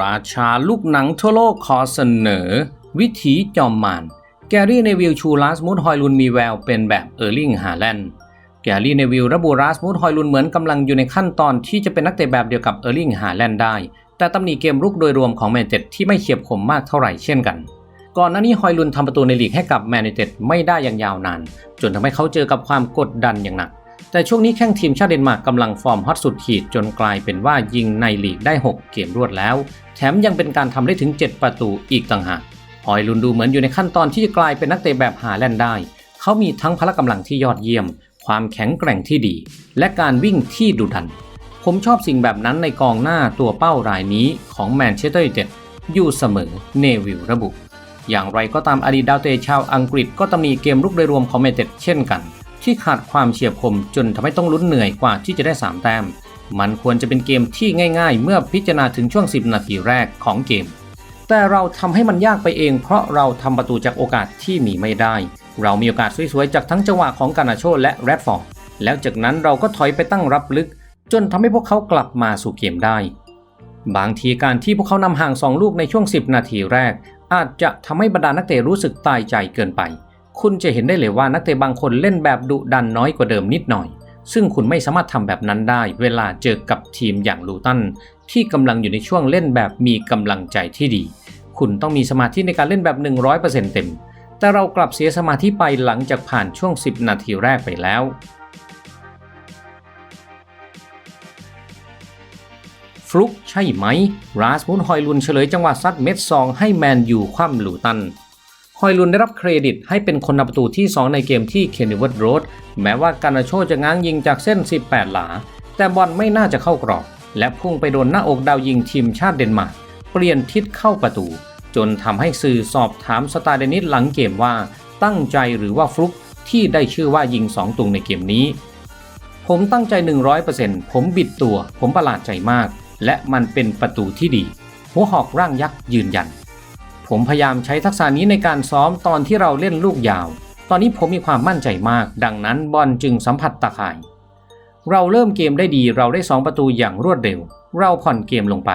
ราชาลูกหนังทั่วโลกขอเสนอ วิถีจอมมาน แกรี่เนวิลชูลาสมูดฮอยลุนมีแววเป็นแบบเออร์ลิงฮาแลนด์แกรี่เนวิลระบุราสมูดฮอยลุนเหมือนกำลังอยู่ในขั้นตอนที่จะเป็นนักเตะแบบเดียวกับเออร์ลิงฮาแลนด์ได้ แต่ตำหนิเกมรุกโดยรวมของแมนเต็ดที่ไม่เฉียบคมมากเท่าไหร่เช่นกันก่อนหน้านี้ฮอยลุนทำประตูในลีกให้กับแมนยูไนเต็ดไม่ได้อย่างยาวนาน จนทำให้เขาเจอกับความกดดันอย่างหนัก แต่ช่วงนี้แข้งทีมชาติเดนมาร์กกำลังฟอร์มฮอตสุดขีดจนกลายเป็นว่ายิงในลีกได้ 6 เกมรวดแล้ว แถมยังเป็นการทำได้ถึง 7 ประตูอีกต่างหากฮอยลุนดูเหมือนอยู่ในขั้นตอนที่จะกลายเป็นนักเตะแบบหาแลนด์ได้ เขามีทั้งพละกำลังที่ยอดเยี่ยม ความแข็งแกร่งที่ดี และการวิ่งที่ดุดัน ผมชอบสิ่งแบบนั้นในกองหน้าตัวเป้ารายนี้ของแมนเชสเตอร์ยูไนเต็ดอยู่เสมอเนวิลระบุ อย่างไรก็ตามอดีตดาวเตะชาวอังกฤษก็ตำหนิเกมรุกโดยรวมของแมนเต็ดเช่นกัน ที่ขาดความเฉียบคมจนทำให้ต้องลุ้นเหนื่อยกว่าที่จะได้ 3 แต้ม มันควรจะเป็นเกมที่ง่าย ๆ เมื่อพิจารณาถึงช่วง 10 นาทีแรกของเกม แต่เราทำให้มันยากไปเอง เพราะเราทำประตูจากโอกาสที่มีไม่ได้ เรามีโอกาสสวยๆจากทั้งจังหวะของกานาโชและแรดฟอร์ดแล้วจากนั้นเราก็ถอยไปตั้งรับลึก จนทำให้พวกเขากลับมาสู่เกมได้ บางทีการที่พวกเขานำห่าง 2 ลูกในช่วง 10 นาทีแรก อาจจะทำให้บรรดานักเตะรู้สึกตายใจเกินไป คุณจะเห็นได้เลยว่านักเตะบางคนเล่นแบบดุดันน้อยกว่าเดิมนิดหน่อย ซึ่งคุณไม่สามารถทำแบบนั้นได้ เวลาเจอกับทีมอย่างลูตันที่กำลังอยู่ในช่วงเล่นแบบมีกำลังใจที่ดี คุณต้องมีสมาธิในการเล่นแบบ 100%เต็ม แต่เรากลับเสียสมาธิไปหลังจากผ่านช่วง 10 นาทีแรกไปแล้วฟลุกใช่ไหม ราสมุนฮอยลุนเฉลยจังหวะซัดเม็ดซองให้แมนยูคว่ำลูตัน ฮอยลุนได้รับเครดิตให้เป็นคนนำประตูที่ 2 ในเกมที่เคนนิเวิร์ดโรดแม้ว่าการนาโชจะง้างยิงจากเส้น 18 หลา แต่บอลไม่น่าจะเข้ากรอบ และพุ่งไปโดนหน้าอกดาวยิงทีมชาติเดนมาร์กเปลี่ยนทิศเข้าประตู จนทำให้สื่อสอบถามสตาเดนิสหลังเกมว่า ตั้งใจหรือว่าฟลุกที่ได้ชื่อว่ายิง 2 ตุงในเกมนี้ ผมตั้งใจ 100%ผมบิดตัว ผมประหลาดใจมาก และมันเป็นประตูที่ดี หัวหอกร่างยักษ์ยืนยัน ผมพยายามใช้ทักษะนี้ในการซ้อมตอนที่เราเล่นลูกยาว ตอนนี้ผมมีความมั่นใจมาก ดังนั้นบอลจึงสัมผัสตาข่าย เราเริ่มเกมได้ดีเราได้ 2 ประตูอย่างรวดเร็ว เราผ่อนเกมลงไป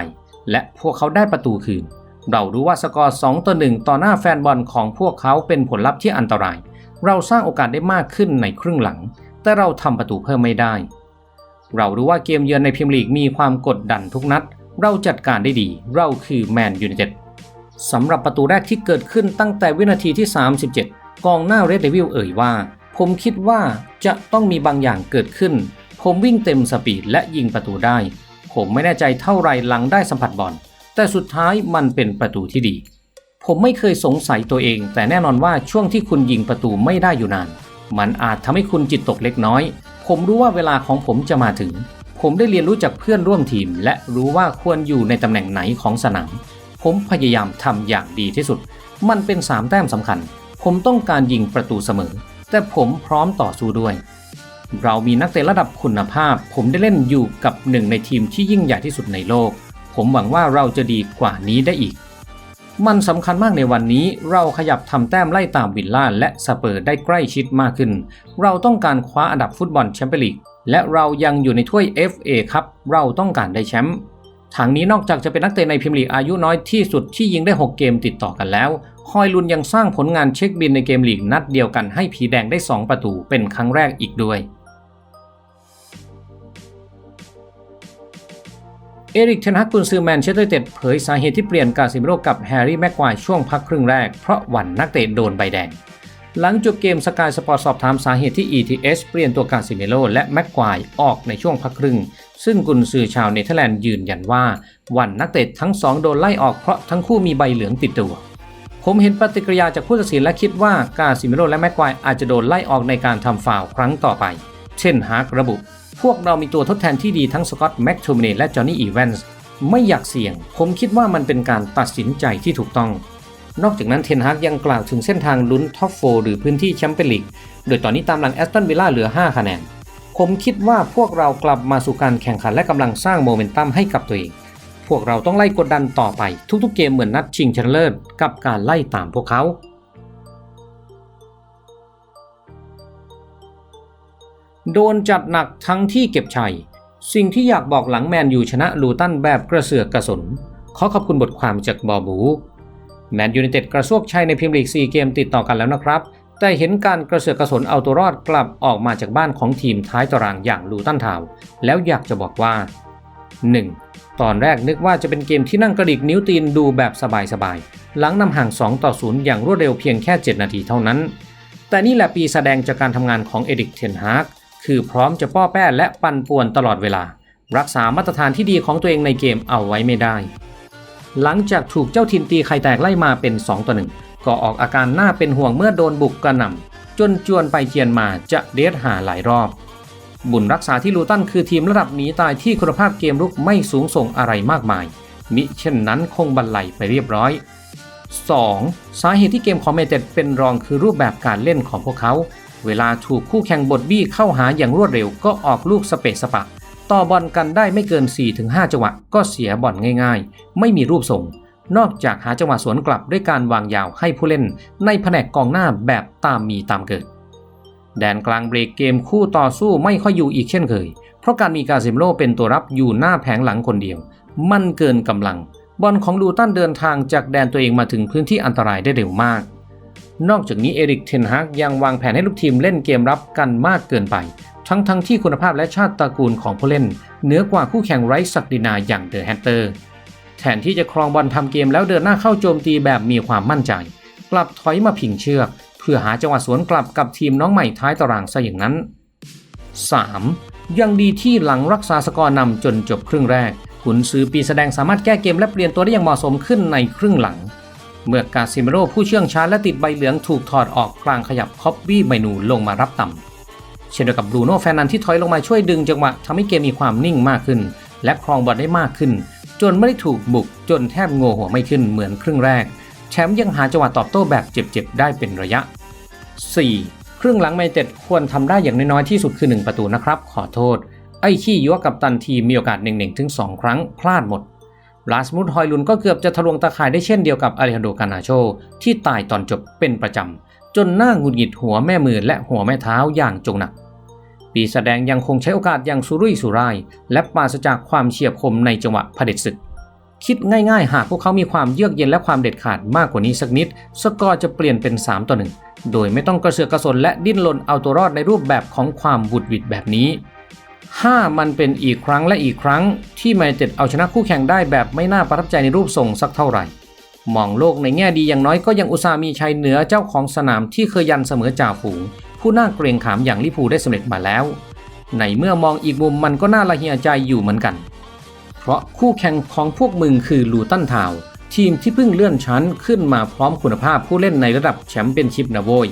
และพวกเขาได้ประตูคืน เรารู้ว่าสกอร์2ต่อ1ต่อหน้าแฟนบอลของพวกเขาเป็นผลลัพธ์ที่อันตราย เราสร้างโอกาสได้มากขึ้นในครึ่งหลัง แต่เราทำประตูเพิ่มไม่ได้ เรารู้ว่าเกมเยือนในพรีเมียร์ลีกมีความกดดันทุกนัด เราจัดการได้ดี เราคือแมนยูไนเต็ด สำหรับประตูแรกที่เกิดขึ้นตั้งแต่วินาทีที่ 37 กองหน้าเรดเดวิลเอ่ยว่า ผมคิดว่าจะต้องมีบางอย่างเกิดขึ้น ผมวิ่งเต็มสปีดและยิงประตูได้ ผมไม่แน่ใจเท่าไรหลังได้สัมผัสบอล แต่สุดท้ายมันเป็นประตูที่ดี ผมไม่เคยสงสัยตัวเอง แต่แน่นอนว่าช่วงที่คุณยิงประตูไม่ได้อยู่นาน มันอาจทำให้คุณจิตตกเล็กน้อย ผมรู้ว่าเวลาของผมจะมาถึง ผมได้เรียนรู้จากเพื่อนร่วมทีม และรู้ว่าควรอยู่ในตำแหน่งไหนของสนาม ผมพยายามทำอย่างดีที่สุด มันเป็นสามแต้มสำคัญ ผมต้องการยิงประตูเสมอ แต่ผมพร้อมต่อสู้ด้วย เรามีนักเตะระดับคุณภาพ ผมได้เล่นอยู่กับหนึ่งในทีมที่ยิ่งใหญ่ที่สุดในโลก ผมหวังว่าเราจะดีกว่านี้ได้อีก มันสำคัญมากในวันนี้ เราขยับทำแต้มไล่ตามวิลล่าและสเปอร์ได้ใกล้ชิดมากขึ้น เราต้องการคว้าอันดับฟุตบอลแชมเปี้ยนลีกและเรายังอยู่ในถ้วย FA ครับ เราต้องการได้แชมป์ ทางนี้นอกจากจะเป็นนักเตะในพรีเมียร์ลีกอายุน้อยที่สุดที่ยิงได้ 6 เกมติดต่อกันแล้ว ฮอยลุนยังสร้างผลงานเช็คบินในเกมลีกนัดเดียวกันให้ผีแดงได้ 2 ประตูเป็นครั้งแรกอีกด้วย เอริกเทนฮักกุนซือแมนเชสเตอร์เต็ดเผยสาเหตุที่เปลี่ยนกาซิเมโรกับแฮร์รี่แม็กควายช่วงพักครึ่งแรกเพราะหวันนักเตะโดนใบแดงหลังจบเกมสกายสปอร์ตสอบถามสาเหตุที่ ETH เปลี่ยนตัวกาซิเมโรและแม็กควายออกในช่วงพักครึ่ง ซึ่งกุนซือชาวเนเธอร์แลนด์ยืนยันว่าวันนักเตะทั้งสองโดนไล่ออกเพราะทั้งคู่มีใบเหลืองติดตัว ผมเห็นปฏิกิริยาจากผู้ตัดสินและคิดว่ากาซิเมโรและแม็กควายอาจจะโดนไล่ออกในการทำฟาวครั้งต่อไป เช่นฮาร์กระบุ พวกเรามีตัวทดแทนที่ดีทั้งสกอตแม็กโทมินีและจอห์นนี่อีแวนส์ไม่อยากเสี่ยง ผมคิดว่ามันเป็นการตัดสินใจที่ถูกต้องนอกจากนั้นเทนฮากยังกล่าวถึงเส้นทางลุ้นท็อปโฟหรือพื้นที่แชมเปี้ยนลีก โดยตอนนี้ตามหลังแอสตันวิลล่าเหลือ 5 คะแนน ผมคิดว่าพวกเรากลับมาสู่การแข่งขันและกำลังสร้างโมเมนตัมให้กับตัวเอง พวกเราต้องไล่กดดันต่อไป ทุกๆเกมเหมือนนัดชิงชนะเลิศกับการไล่ตามพวกเขาโดนจัดหนักทั้งที่เก็บชัย สิ่งที่อยากบอกหลังแมนยูชนะลูตันแบบกระเสือกกระสน ขอขอบคุณบทความจากบอบู แมนยูไนเต็ดกระซวกชัยในพรีเมียร์ลีก 4 เกมติดต่อกันแล้วนะครับ แต่เห็นการกระเสือกกระสนเอาตัวรอดกลับออกมาจากบ้านของทีมท้ายตารางอย่างลูตันทาวแล้วอยากจะบอกว่า 1. ตอนแรกนึกว่าจะเป็นเกมที่นั่งกระดิกนิ้วตีนดูแบบสบายๆ หลังนำห่าง 2 ต่อ 0 อย่างรวดเร็วเพียงแค่ 7 นาทีเท่านั้น แต่นี่แหละปีแสดงจากการทำงานของเอดิกเทนฮากคือพร้อมจะป้อแป้และปั่นป่วนตลอดเวลา รักษามาตรฐานที่ดีของตัวเองในเกมเอาไว้ไม่ได้ หลังจากถูกเจ้าถิ่นตีไข่แตกไล่มาเป็น 2 ต่อ 1 ก็ออกอาการน่าเป็นห่วงเมื่อโดนบุกกระหน่ำจนจวนไปเทียนมาจะเดดหาหลายรอบ บุญรักษาที่ลูตันคือทีมระดับหนีตายที่คุณภาพเกมรุกไม่สูงส่งอะไรมากมาย มิเช่นนั้นคงบรรลัยไปเรียบร้อย 2. สาเหตุที่เกมของเมเต็ดเป็นรองคือรูปแบบการเล่นของพวกเขา เวลาถูกคู่แข่งบดบี้เข้าหาอย่างรวดเร็วก็ออกลูกสเปซสปะ ต่อบอลกันได้ไม่เกิน 4-5 จังหวะก็เสียบอลง่าย ๆ ไม่มีรูปส่ง นอกจากหาจังหวะสวนกลับด้วยการวางยาวให้ผู้เล่น ในแผนกกองหน้าแบบตามมีตามเกิด แดนกลางเบรกเกมคู่ต่อสู้ไม่ค่อยอยู่อีกเช่นเคย เพราะการมีกาซิมโลเป็นตัวรับอยู่หน้าแผงหลังคนเดียว มันเกินกำลัง บอลของลูตันเดินทางจากแดนตัวเองมาถึงพื้นที่อันตรายได้เร็วมาก นอกจากนี้เอริกเทนฮากยังวางแผนให้ลูกทีมเล่นเกมรับกันมากเกินไป ทั้งทั้งที่คุณภาพและชาติตระกูลของผู้เล่นเหนือกว่าคู่แข่งไร้ศักดินาอย่างเดอะแฮตเตอร์ แทนที่จะครองบอลทำเกมแล้วเดินหน้าเข้าโจมตีแบบมีความมั่นใจ กลับถอยมาผิงเชือก เพื่อหาจังหวะสวนกลับกับทีมน้องใหม่ท้ายตารางซะอย่างนั้น 3. ยังดีที่หลังรักษาสกอร์นำจนจบครึ่งแรกขุนซือปีแสดงสามารถแก้เกมและเปลี่ยนตัวได้อย่างเหมาะสมขึ้นในครึ่งหลัง เมื่อกาซิเมโรผู้เชื่องช้าและติดใบเหลืองถูกถอดออกกลางขยับคอบบี้ไบนูลงมารับต่ำเช่นเดียวกับบรูโน่แฟนันที่ถอยลงมาช่วยดึงจังหวะทำให้เกมมีความนิ่งมากขึ้น และครองบอลได้มากขึ้น จนไม่ได้ถูกบุกจนแทบโงหัวไม่ขึ้นเหมือนครึ่งแรก แชมป์ยังหาจังหวะตอบโต้แบบเจ็บๆ ได้เป็นระยะ 4. ครึ่งหลังแมนเต็ดควรทำได้อย่างน้อยๆที่สุดคือ 1 ประตูนะครับ ขอโทษ ไอ้ขี้ยัวกับตันทีมีโอกาสหนึ่งถึง2ครั้งพลาดหมดลาสมุดฮอยลุนก็เกือบจะทะลวงตาข่ายได้เช่นเดียวกับอาริฮันโดกานาโช ที่ตายตอนจบเป็นประจำจนหน้าหงุดหงิดหัวแม่มือและหัวแม่เท้าอย่างจงหนัก ปีแสดงยังคงใช้โอกาสอย่างสุรุ่ยสุร่าย และปราศจากความเฉียบคมในจังหวะเผด็จศึก คิดง่ายๆ หากพวกเขามีความเยือกเย็นและความเด็ดขาดมากกว่านี้สักนิด สกอร์จะเปลี่ยนเป็น 3 ต่อ 1 โดยไม่ต้องกระเสือกกระสนและดิ้นรนเอาตัวรอดในรูปแบบของความบุดวิดแบบนี้ 5 มันเป็นอีกครั้งและอีกครั้ง ที่แมนเต็ดเอาชนะคู่แข่งได้แบบไม่น่าประทับใจในรูปทรงสักเท่าไหร่มองโลกในแง่ดีอย่างน้อยก็ยังอุตส่าห์มีชัยเหนือเจ้าของสนามที่เคยยันเสมอจ่าฝูง ผู้น่าเกรงขามอย่างลิพูได้สำเร็จมาแล้ว ในเมื่อมองอีกมุมมันก็น่าละเหียใจอยู่เหมือนกัน เพราะคู่แข่งของพวกมึงคือลูตันทาวทีมที่เพิ่งเลื่อนชั้นขึ้นมาพร้อมคุณภาพผู้เล่นในระดับแชมเปี้ยนชิพนะโว้ย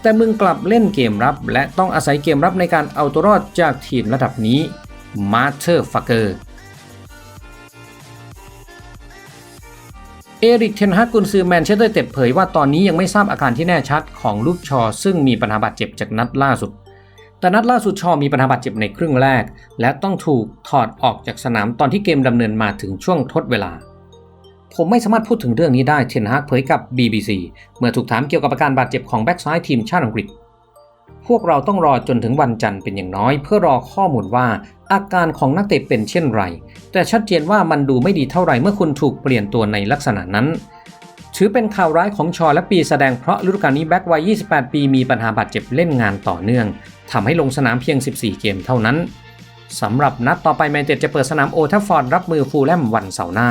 แต่มึงกลับเล่นเกมรับ และต้องอาศัยเกมรับในการเอาตัวรอดจากทีมระดับนี้มาเ h อร์ฟักเกอร์ เอริกเทนฮากกุนซือแมนเชสเตอร์เต็ดเผยว่าตอนนี้ยังไม่ทราบอาการที่แน่ชัดของลูกชอ ซึ่งมีปัญหาบาดเจ็บจากนัดล่าสุด แต่นัดล่าสุดชอมีปัญหาบาดเจ็บในครึ่งแรก และต้องถูกถอดออกจากสนามตอนที่เกมดำเนินมาถึงช่วงทดเวลา ผมไม่สามารถพูดถึงเรื่องนี้ได้เทนฮากเผยกับ BBC เมื่อถูกถามเกี่ยวกับอาการบาดเจ็บของแบ็กซ้ายทีมชาติอังกฤษ วกเราต้องรอจนถึงวันจันทร์เป็นอย่างน้อย เพื่อรอข้อมูลว่าอาการของนักเตะเป็นเช่นไร แต่ชัดเจนว่ามันดูไม่ดีเท่าไหร่เมื่อคุณถูกเปลี่ยนตัวในลักษณะนั้น ถือเป็นข่าวร้ายของชอและปีแสดงเพราะฤดูกาลนี้แบ็กวัย 28 ปีมีปัญหาบาดเจ็บเล่นงานต่อเนื่องทำให้ลงสนามเพียง 14 เกมเท่านั้นสำหรับนัดต่อไปแมนเชสเตอร์จะเปิดสนามโอทัฟฟอร์ดรับมือฟูลแลมวันเสาร์หน้า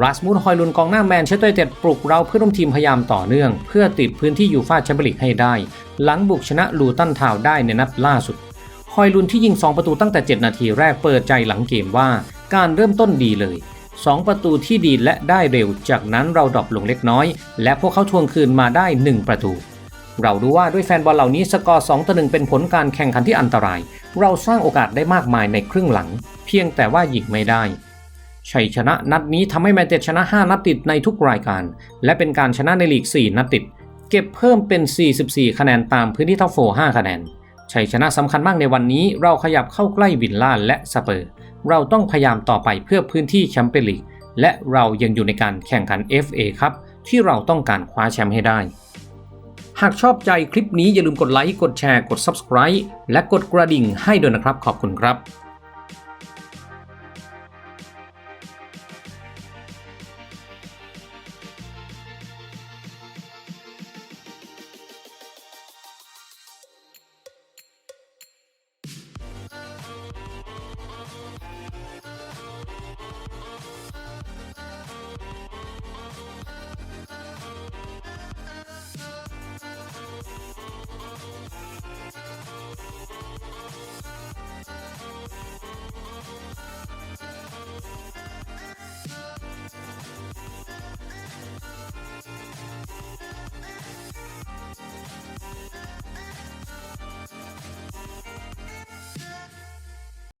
ราสมุสฮอยลุนกองหน้าแมนเชสเตอร์ยูไนเต็ดปลุกเราเพื่อร่วมทีมพยายามต่อเนื่อง เพื่อติดพื้นที่ยูฟ่าแชมเปี้ยนลีกให้ได้ หลังบุกชนะลูตันทาวได้ในนัดล่าสุดฮอยลุนที่ยิง 2 ประตูตั้งแต่ 7 นาทีแรกเปิดใจหลังเกมว่า การเริ่มต้นดีเลย 2 ประตูที่ดีและได้เร็ว จากนั้นเราดรอปลงเล็กน้อย และพวกเขาทวงคืนมาได้ 1 ประตู เรารู้ว่าด้วยแฟนบอลเหล่านี้สกอร์2ต่อ1เป็นผลการแข่งขันที่อันตราย เราสร้างโอกาสได้มากมายในครึ่งหลัง เพียงแต่ว่ายิงไม่ได้ ชัยชนะนัดนี้ทำให้แมนเชสเตอร์ชนะ 5 นัดติดในทุกรายการ และเป็นการชนะในลีก 4 นัดติด เก็บเพิ่มเป็น 44 คะแนนตามพื้นที่ท็อปโฟ5คะแนน ชัยชนะสำคัญมากในวันนี้เราขยับเข้าใกล้วินล่าและสเปอร์ เราต้องพยายามต่อไปเพื่อพื้นที่แชมเปี้ยนลีก และเรายังอยู่ในการแข่งขัน FA ครับที่เราต้องการคว้าแชมป์ให้ได้ หากชอบใจคลิปนี้อย่าลืมกดไลค์ กดแชร์ กด Subscribe และกดกระดิ่งให้ด้วยนะครับ ขอบคุณครับ